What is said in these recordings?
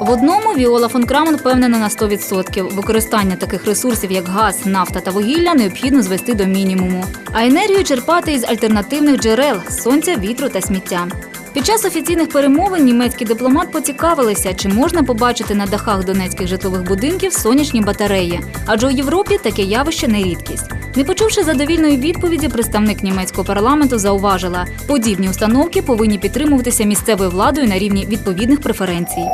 В одному Віола фон Крамон впевнена на 100%. Використання таких ресурсів, як газ, нафта та вугілля, необхідно звести до мінімуму, а енергію черпати із альтернативних джерел сонця, вітру та сміття. Під час офіційних перемовин німецький дипломат поцікавилися, чи можна побачити на дахах донецьких житлових будинків сонячні батареї, адже у Європі таке явище не рідкість. Не почувши задовільної відповіді, представник німецького парламенту зауважила, подібні установки повинні підтримуватися місцевою владою на рівні відповідних преференцій.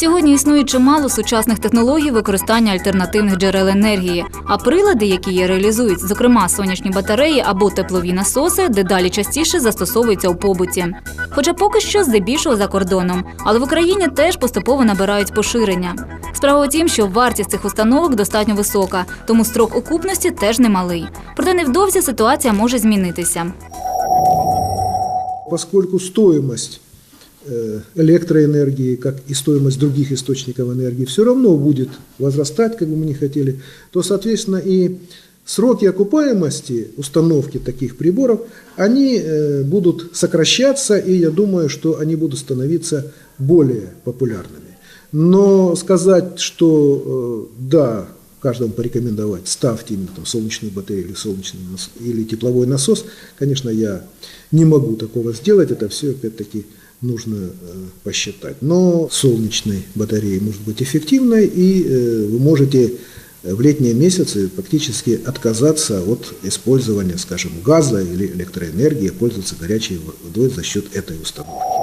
Сьогодні існує чимало сучасних технологій використання альтернативних джерел енергії, а прилади, які її реалізують, зокрема сонячні батареї або теплові насоси, дедалі частіше застосовуються у побуті. Хоча поки що здебільшого за кордоном, але в Україні теж поступово набирають поширення. Справа в тім, що вартість цих установок достатньо висока, тому строк окупності теж немалий. Проте невдовзі ситуація може змінитися. Поскольку стоимость э, электроэнергии, как и стоимость других источников энергии, все равно будет возрастать, как бы мы ни хотели, то, соответственно, и сроки окупаемости установки таких приборов, они э, будут сокращаться, и я думаю, что они будут становиться более популярными. Но сказать, что э, да, каждому порекомендовать, ставьте именно там солнечную батарею или солнечный нас- или тепловой насос, конечно, я не могу такого сделать, это все опять-таки нужно э, посчитать. Но солнечной батареи может быть эффективной, и э, вы можете э, в летние месяцы практически отказаться от использования, скажем, газа или электроэнергии, пользоваться горячей водой за счет этой установки.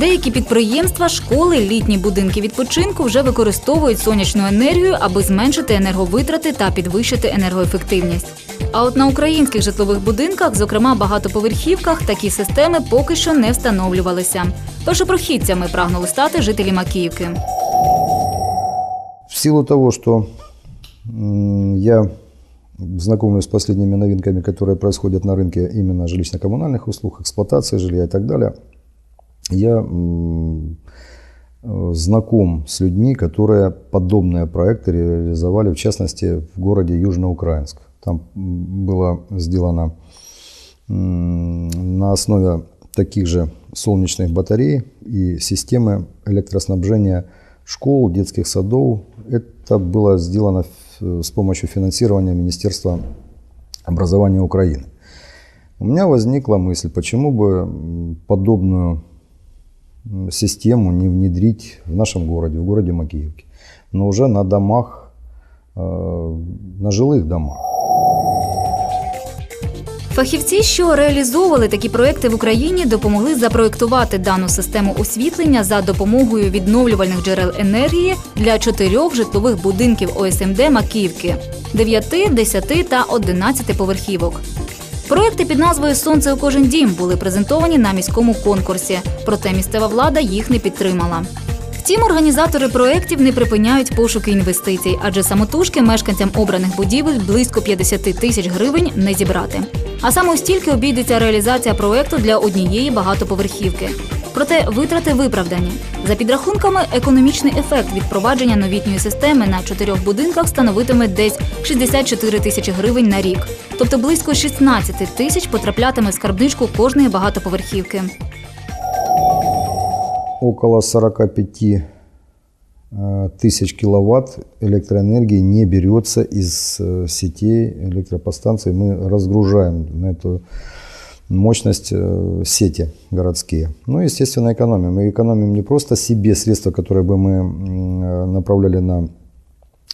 Деякі підприємства, школи, літні будинки відпочинку вже використовують сонячну енергію, аби зменшити енерговитрати та підвищити енергоефективність. А от на українських житлових будинках, зокрема багатоповерхівках, такі системи поки що не встановлювалися. Першопрохідцями прагнули стати жителі Макіївки. В силу того, что м, я знакомлюсь с последними новинками, которые происходят на рынке именно жилищно-коммунальных услуг, эксплуатации жилья и так далее, Я э, знаком с людьми, которые подобные проекты реализовали, в частности, в городе Южноукраинск. Там было сделано на основе таких же солнечных батарей и системы электроснабжения школ, детских садов. Это было сделано в- с помощью финансирования Министерства образования Украины. У меня возникла мысль, почему бы подобную систему не внедрить в нашем городе, в городе Макеевке, но уже на домах, э, на жилых домах. Фахівці, що реалізовували такі проекти в Україні, допомогли запроектувати дану систему освітлення за допомогою відновлювальних джерел енергії для чотирьох житлових будинків ОСМД Макіївки 9, 10 та 11 поверхівок. Проекти під назвою Сонце у кожен дім були презентовані на міському конкурсі, проте місцева влада їх не підтримала. Втім, організатори проєктів не припиняють пошуки інвестицій, адже самотужки мешканцям обраних будівель близько 50 тисяч гривень не зібрати. А саме стільки обійдеться реалізація проєкту для однієї багатоповерхівки. Проте витрати виправдані. За підрахунками, економічний ефект від впровадження новітньої системи на чотирьох будинках становитиме десь 64 тисячі гривень на рік. Тобто близько 16 тисяч потраплятиме в скарбничку кожної багатоповерхівки. около 45 э, тысяч киловатт электроэнергии не берется из э, сетей электропостанций. Мы разгружаем на эту мощность э, сети городские. Ну, естественно, экономим. Мы экономим не просто себе средства, которые бы мы э, направляли на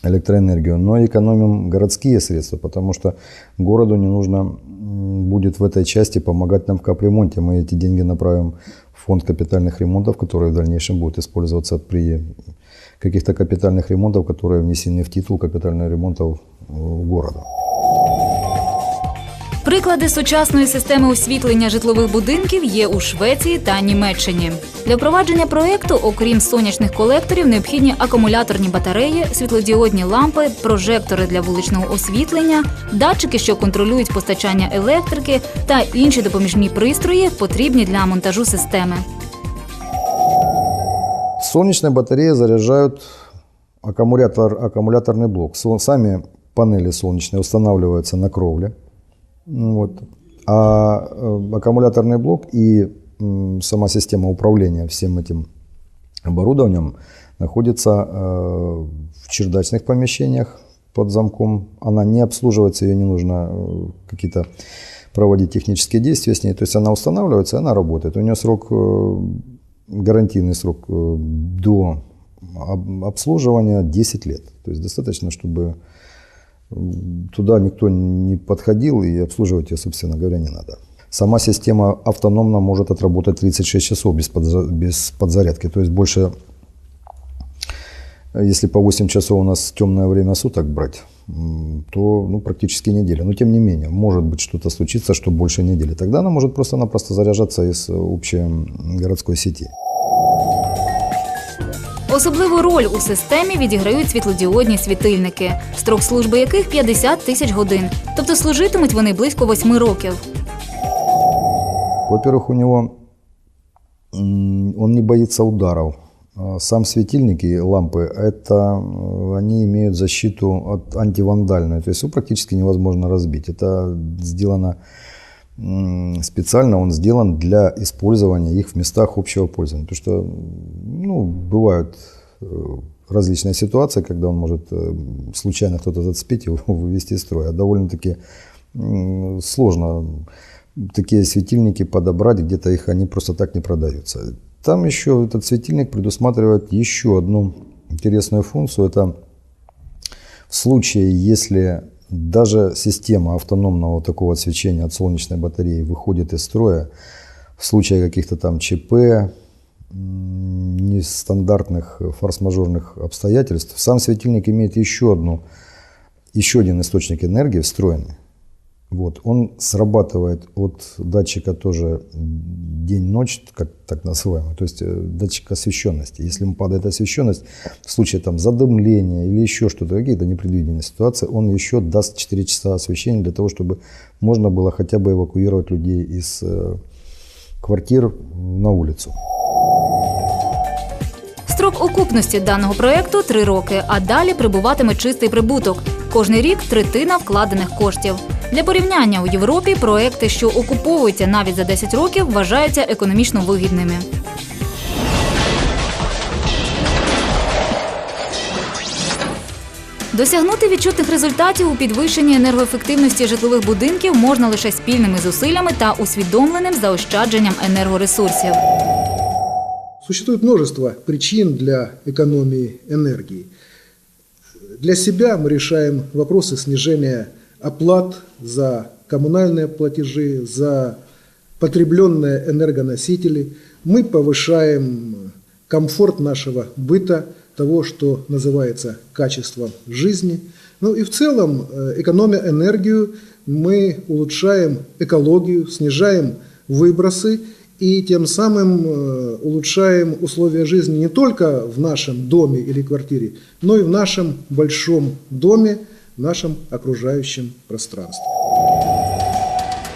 электроэнергию, но экономим городские средства, потому что городу не нужно будет в этой части помогать нам в капремонте. Мы эти деньги направим в фонд капитальных ремонтов, который в дальнейшем будет использоваться при каких-то капитальных ремонтов, которые внесены в титул капитальных ремонтов э, города. Приклади сучасної системи освітлення житлових будинків є у Швеції та Німеччині. Для впровадження проєкту, окрім сонячних колекторів, необхідні акумуляторні батареї, світлодіодні лампи, прожектори для вуличного освітлення, датчики, що контролюють постачання електрики, та інші допоміжні пристрої, потрібні для монтажу системи. Солнечные батареи заряжают аккумулятор, аккумуляторный блок. Со- Сами панели солнечные устанавливаются на кровле. Ну Вот. А э, аккумуляторный блок и сама система управления всем этим оборудованием находится э, в чердачных помещениях под замком. Она не обслуживается, ее не нужно э, какие-то проводить технические действия с ней. То есть она устанавливается, она работает. У нее срок, гарантийный срок до об- обслуживания 10 лет. То есть достаточно, чтобы туда никто не подходил и обслуживать ее, собственно говоря, не надо. Сама система автономно может отработать 36 часов без, подза- без подзарядки. То есть больше, если по 8 часов у нас темное время суток брать, то ну, практически неделя. Но тем не менее, может быть что-то случится, что больше недели. Тогда она может просто-напросто заряжаться из общей городской сети. Особливу роль у системі відіграють світлодіодні світильники, строк служби яких 50 тисяч годин. Тобто служитимуть вони близько 8 років. Во-первых, у него м, он не боится ударов. А Сам светильник и лампы, это э, они имеют защиту от антивандальную, то есть его практически невозможно разбить. Это сделано м, специально, он сделан для использования их в местах общего пользования. Потому что ну, бывают э, различные ситуации, когда он может э, случайно кто-то зацепить его, вывести из строя. Довольно-таки м, сложно такие светильники подобрать, где-то их они просто так не продаются. Там еще этот светильник предусматривает еще одну интересную функцию. Это в случае, если даже система автономного такого освещения от солнечной батареи выходит из строя, в случае каких-то там ЧП, нестандартных форс-мажорных обстоятельств, сам светильник имеет еще одну, еще один источник энергии встроенный. Вот, он срабатывает от датчика тоже день-ночь, как так называемый, то есть э, датчик освещенности. Если ему падает освещенность, в случае там задымления или еще что-то, какие-то непредвиденные ситуации, он еще даст 4 часа освещения для того, чтобы можно было хотя бы эвакуировать людей из э, квартир на улицу. Строк окупності даного проекту 3 роки, а далі прибуватиме чистий прибуток. Кожний рік третина вкладених коштів. Для порівняння у Європі проекти, що окуповуються навіть за 10 років, вважаються економічно вигідними. Досягнути відчутних результатів у підвищенні енергоефективності житлових будинків можна лише спільними зусиллями та усвідомленим заощадженням енергоресурсів. Существует множество причин для экономии энергии. Для себя мы решаем вопросы снижения оплат за коммунальные платежи, за потребленные энергоносители. Мы повышаем комфорт нашего быта, того, что называется качеством жизни. Ну и в целом, э, экономя энергию, мы улучшаем экологию, снижаем выбросы и тем самым э, улучшаем условия жизни не только в нашем доме или квартире, но и в нашем большом доме, в нашем окружающем пространстве.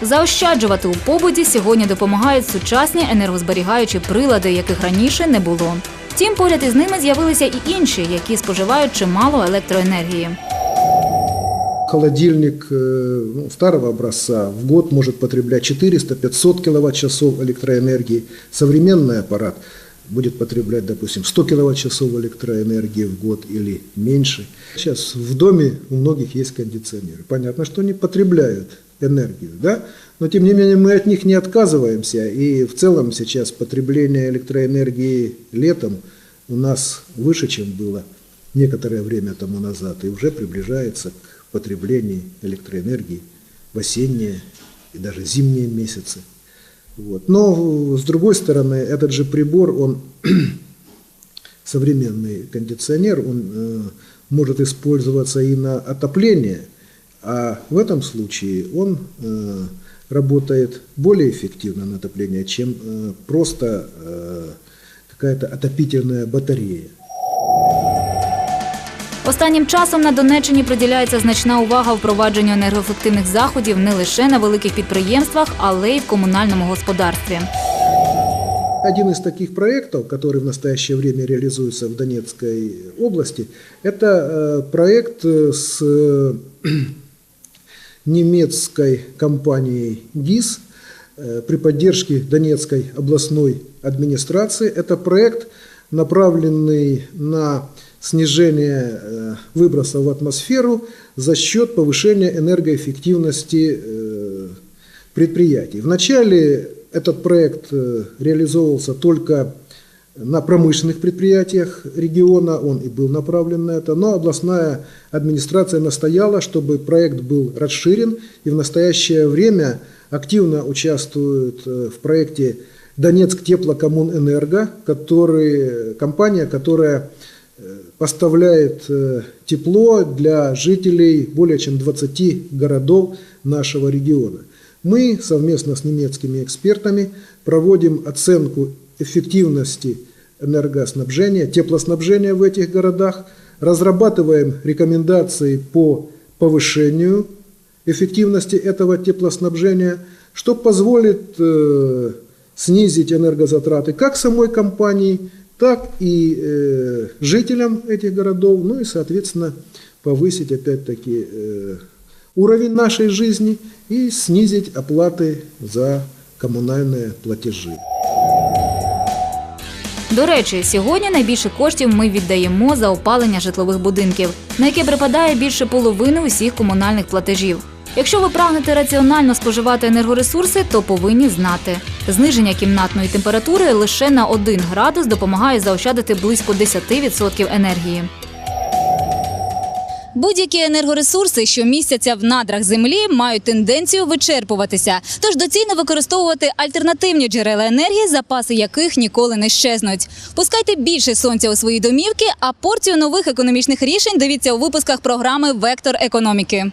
Заощаджувати у побуті сьогодні допомагають сучасні енергозберігаючі прилади, яких раніше не було. Втім, поряд із ними з'явилися і інші, які споживають чимало електроенергії. Холодильник э, ну, старого образца в год может потреблять 400-500 киловатт-часов электроэнергии. Современный аппарат Будет потреблять, допустим, 100 киловатт-часов электроэнергии в год или меньше. Сейчас в доме у многих есть кондиционеры. Понятно, что они потребляют энергию, да? но тем не менее мы от них не отказываемся. И в целом сейчас потребление электроэнергии летом у нас выше, чем было некоторое время тому назад, и уже приближается к потреблению электроэнергии в осенние и даже зимние месяцы. Вот. Но, с другой стороны, этот же прибор, он современный кондиционер, он э, может использоваться и на отопление, а в этом случае он э, работает более эффективно на отопление, чем э, просто э, какая-то отопительная батарея. Останнім часом на Донеччині приділяється значна увага впровадженню енергоефективних заходів не лише на великих підприємствах, але й в комунальному господарстві. Один из таких проектов, который в настоящее время реализуется в Донецкой области, это э, проект э, с э, немецкой компанией ГИС э, при поддержке Донецкой областной администрации. Это проект, направленный на снижение э, выбросов в атмосферу за счет повышения энергоэффективности э, предприятий. Вначале этот проект э, реализовывался только на промышленных предприятиях региона, он и был направлен на это, но областная администрация настояла, чтобы проект был расширен, и в настоящее время активно участвует в проекте Донецк Теплокоммунэнерго, который, компания, которая поставляет э, тепло для жителей более чем 20 городов нашего региона. Мы совместно с немецкими экспертами проводим оценку эффективности энергоснабжения, теплоснабжения в этих городах, разрабатываем рекомендации по повышению эффективности этого теплоснабжения, что позволит э, снизить энергозатраты как самой компании, так и э, жителям этих городов, ну и, соответственно, повысить опять-таки э, уровень нашей жизни и снизить оплаты за коммунальные платежи. До речі, сьогодні найбільше коштів ми віддаємо за опалення житлових будинків, на яке припадає більше половини усіх комунальних платежів. Якщо ви прагнете раціонально споживати енергоресурси, то повинні знати. Зниження кімнатної температури лише на 1 градус допомагає заощадити близько 10% енергії. Будь-які енергоресурси, що містяться в надрах землі, мають тенденцію вичерпуватися. Тож доцільно використовувати альтернативні джерела енергії, запаси яких ніколи не щезнуть. Пускайте більше сонця у свої домівки, а порцію нових економічних рішень дивіться у випусках програми Вектор економіки.